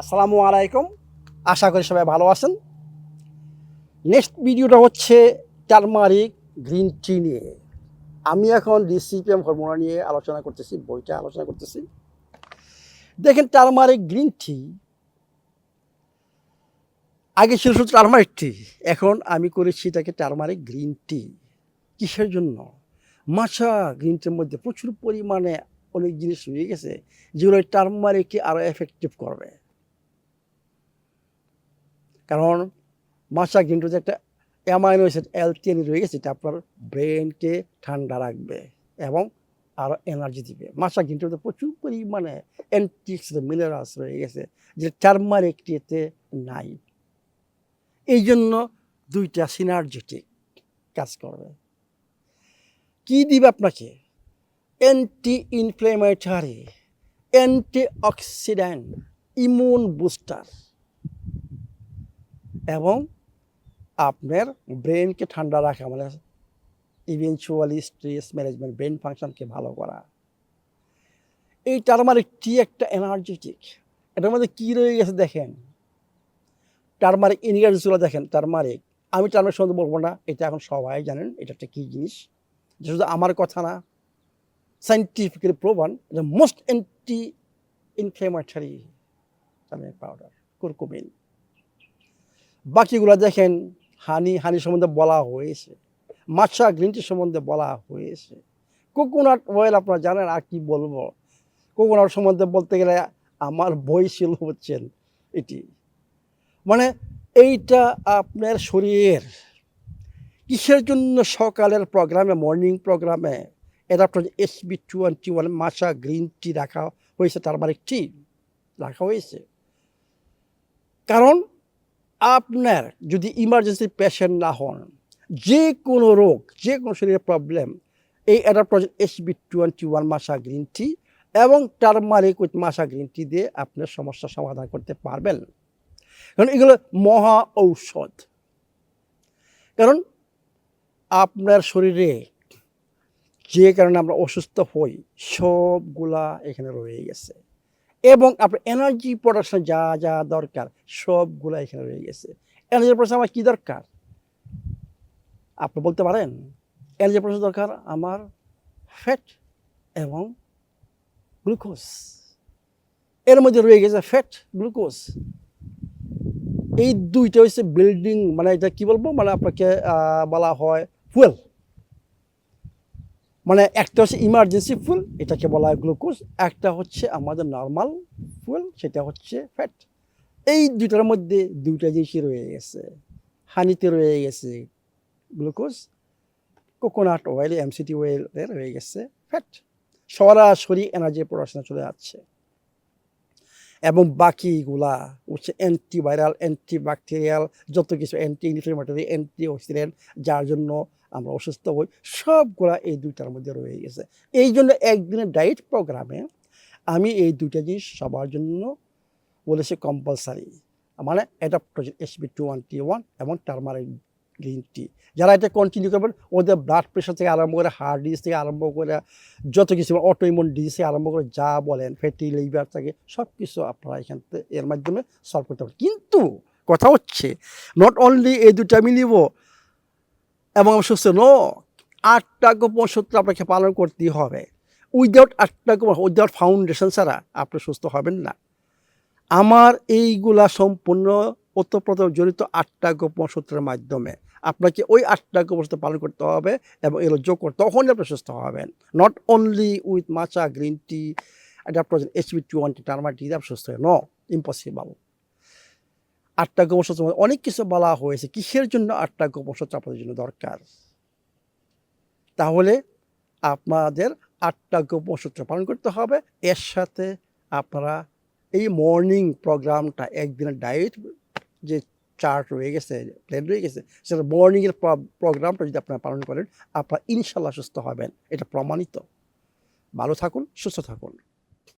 আসসালামু আলাইকুম। আশা করি সবাই ভালো আছেন। নেক্সট ভিডিওটা হচ্ছে টারমারিক গ্রিন টি নিয়ে। আমি এখন ডিসিপিএম হরমোনা নিয়ে আলোচনা করতেছি, বইটা আলোচনা করতেছি। দেখেন টারমারিক গ্রিন টি, আগে ছিল শুধু টারমারিক টি, এখন আমি করেছি এটাকে টারমারিক গ্রিন টি। কিসের জন্য? মাছা গ্রিন টির মধ্যে প্রচুর পরিমাণে অনেক জিনিস রয়ে গেছে, যেগুলো টার্মারিককে আরও এফেক্টিভ করবে। কারণ মাছা গ্রিন টিতে একটা অ্যামাইনো অ্যাসিড অ্যালটিএন রয়ে গেছে, এটা আপনার ব্রেনকে ঠান্ডা রাখবে এবং আরও এনার্জি দিবে। মাছা কিন্তু প্রচুর পরিমাণে অ্যান্টিক্স মিনারেলস রয়ে গেছে, যে টার্মারিকটিতে নাই। এই জন্য দুইটা সিনার্জেটিক কাজ করবে। কি দিবে আপনাকে? Anti inflammatory antioxidant immune booster এবং আপনার ব্রেনকে ঠান্ডা রাখা মানে ইভেনচুয়ালি স্ট্রেস ম্যানেজমেন্ট ব্রেন ফাংশনকে ভালো করা। এই টার্মারিক টি একটা এনার্জেটিক এটার মধ্যে কী রয়ে গেছে দেখেন? টার্মারিক ইনগ্রেডিয়েন্টসগুলো দেখেন টার্মারিক আমি টার্মারিক সম্বন্ধে বলব না, এটা এখন সবাই জানেন, এটা একটা কী জিনিস? যে শুধু আমার কথা না সাইন্টিফিক্যালি প্রমাণ most anti inflammatory powder curcumin বাকিগুলো দেখেন হানি হানি সম্বন্ধে বলা হয়েছে। মাছা গ্রিন টি সম্বন্ধে বলা হয়েছে। কোকোনাট অয়েল আপনারা জানেন, আর কি বলব? কোকোনাট সম্বন্ধে বলতে গেলে আমার বই ছিল হচ্ছেন এটি। মানে এইটা আপনার শরীরের কিসের জন্য সকালের প্রোগ্রামে মর্নিং প্রোগ্রামে এটা আপনার SB twenty one matcha green tea রাখা হয়েছে, তার মানে টি রাখা হয়েছে। কারণ আপনার যদি ইমার্জেন্সি পেশেন্ট না হন যে কোনো রোগ যে কোনো শরীরের প্রবলেম এই adaptogen SB twenty one matcha green tea এবং turmeric with matcha green tea দিয়ে আপনার সমস্যার সমাধান করতে পারবেন। কারণ এগুলো মহা ঔষধ। কারণ আপনার শরীরে যে কারণে আমরা অসুস্থ হই, সবগুলা এখানে রয়ে গেছে। এবং আপনার এনার্জি প্রোডাকশন যা যা দরকার, সবগুলো এখানে রয়ে গেছে। এনার্জি প্রোডাকশন আমার কী দরকার? আপনি বলতে পারেন এনার্জি প্রোডাকশন দরকার আমার ফ্যাট এবং গ্লুকোজ এর মধ্যে রয়ে গেছে ফ্যাট গ্লুকোজ এই দুইটা হচ্ছে বিল্ডিং মানে এটা কি বলব? মানে আপনাকে বলা হয় ফুয়েল মানে একটা হচ্ছে ইমার্জেন্সি ফুল এটাকে বলা হয় গ্লুকোজ একটা হচ্ছে আমাদের নর্মাল ফুল সেটা হচ্ছে ফ্যাট এই দুটার মধ্যে দুইটা জিনিসই রয়ে গেছে। হানিতে রয়ে গেছে গ্লুকোজ কোকোনাট অয়েল এমসিটি অয়েলের রয়ে গেছে ফ্যাট সরাসরি এনার্জি প্রোডাকশনে চলে যাচ্ছে। এবং বাকিগুলা হচ্ছে অ্যান্টিভাইরাল অ্যান্টিব্যাকটেরিয়াল যত কিছু অ্যান্টি ইনফ্লেমেটরি অ্যান্টি অক্সিডেন্ট যার জন্য আমরা অসুস্থ হই, সবগুলা এই দুইটার মধ্যে রয়ে গেছে। এই জন্য একদিনের ডায়েট প্রোগ্রামে আমি এই দুইটা জিনিস সবার জন্য বলেছি কম্পালসারি মানে adaptogen SB two one T one এবং টার্মারিক গ্রিন টি যারা এটা কন্টিনিউ করবেন, ওদের ব্লাড প্রেশার থেকে আরম্ভ করে হার্ট ডিজিজ থেকে আরম্ভ করে যত কিছু অটো ইমিউন ডিজিজ থেকে আরম্ভ করে যা বলেন ফ্যাটি লিভার থেকে সব কিছু আপনারা এখান থেকে এর মাধ্যমে সলভ করতে পারেন কিন্তু কথা হচ্ছে নট অনলি এই দুটো আমি নিব, এবং আমি সুস্থ ন আটটা গোপন সূত্র আপনাকে পালন করতেই হবে। উইদাউট আটটা গোপন উইদাউট ফাউন্ডেশন ছাড়া আপনি সুস্থ হবেন না। আমার এইগুলা সম্পূর্ণ ওতপ্রোত জড়িত আটটা গোপন সূত্রের মাধ্যমে। আপনাকে ওই আটটা সূত্র পালন করতে হবে এবং এগুলো যোগ করতে তখনই আপনি সুস্থ হবেন। Not only with matcha green tea adaptogen HB two one T turmeric tea আপনি সুস্থ নো ইম্পসিবল আটটা সূত্র অনেক কিছু বলা হয়েছে। কিসের জন্য আটটা গোপন সূত্র আপনাদের জন্য দরকার? তাহলে আপনাদের আটটা গোপন সূত্র পালন করতে হবে। এর সাথে আপনারা এই মর্নিং প্রোগ্রামটা একদিনের ডায়েট যে চার্ট রয়ে গেছে প্ল্যান রয়ে গেছে, সেটা মর্নিংয়ের প্রোগ্রামটা যদি আপনারা পালন করেন, আপনারা ইনশাল্লাহ সুস্থ হবেন, এটা প্রমাণিত। ভালো থাকুন, সুস্থ থাকুন।